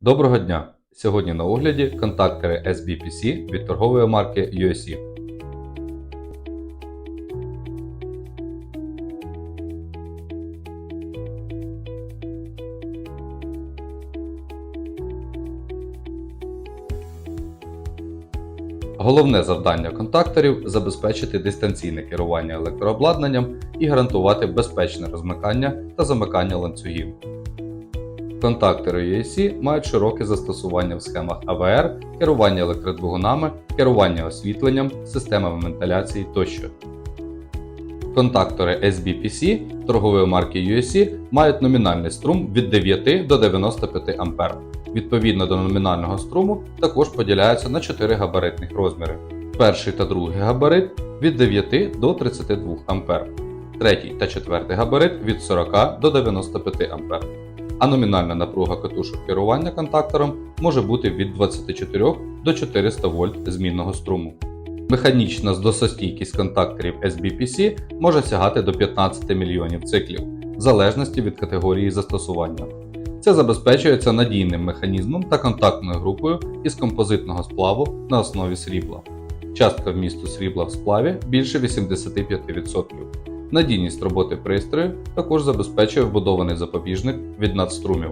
Доброго дня! Сьогодні на огляді контактори SBPC від торгової марки USE. Головне завдання контакторів забезпечити дистанційне керування електрообладнанням і гарантувати безпечне розмикання та замикання ланцюгів. Контактори UAC мають широке застосування в схемах АВР, керування електродвигунами, керування освітленням, системами вентиляції тощо. Контактори SBPC торгової марки UAC мають номінальний струм від 9 до 95 А. Відповідно до номінального струму також поділяються на 4 габаритних розміри. Перший та другий габарит від 9 до 32 А, третій та четвертий габарит від 40 до 95 А а номінальна напруга катушок керування контактором може бути від 24 до 400 вольт змінного струму. Механічна зносостійкість контакторів SBPC може сягати до 15 мільйонів циклів, в залежності від категорії застосування. Це забезпечується надійним механізмом та контактною групою із композитного сплаву на основі срібла. Частка вмісту срібла в сплаві більше 85%. Надійність роботи пристрою також забезпечує вбудований запобіжник від надструмів.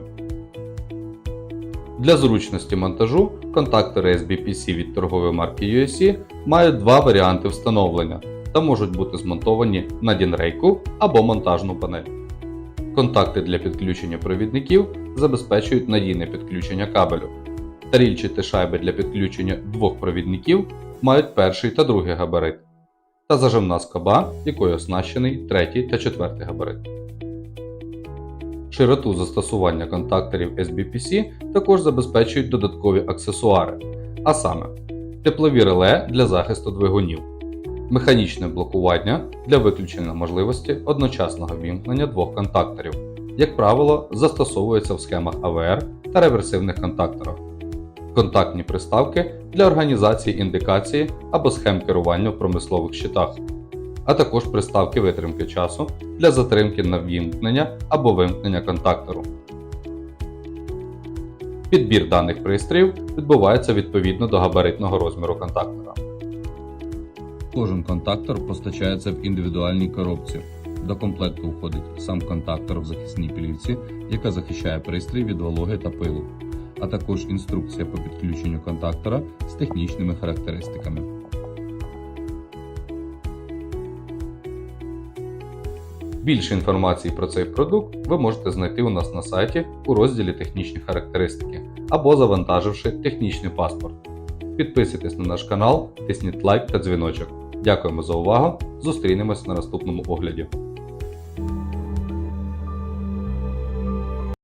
Для зручності монтажу контактори SBPC від торгової марки USE мають два варіанти встановлення та можуть бути змонтовані на дінрейку або монтажну панель. Контакти для підключення провідників забезпечують надійне підключення кабелю. Тарільчаті шайби для підключення двох провідників мають перший та другий габарит та зажимна скоба, якою оснащений третій та четвертий габарит. Широту застосування контакторів SBPC також забезпечують додаткові аксесуари, а саме теплові реле для захисту двигунів, механічне блокування для виключення можливості одночасного вімкнення двох контакторів, як правило, застосовується в схемах AVR та реверсивних контакторах контактні приставки для організації індикації або схем керування в промислових щитах, а також приставки витримки часу для затримки на вімкнення або вимкнення контактору. Підбір даних пристроїв відбувається відповідно до габаритного розміру контактора. Кожен контактор постачається в індивідуальній коробці. До комплекту входить сам контактор в захисній плівці, яка захищає пристрій від вологи та пилу а також інструкція по підключенню контактора з технічними характеристиками. Більше інформації про цей продукт ви можете знайти у нас на сайті у розділі Технічні характеристики або завантаживши технічний паспорт. Підписуйтесь на наш канал, тисніть лайк та дзвіночок. Дякуємо за увагу! Зустрінемось на наступному огляді.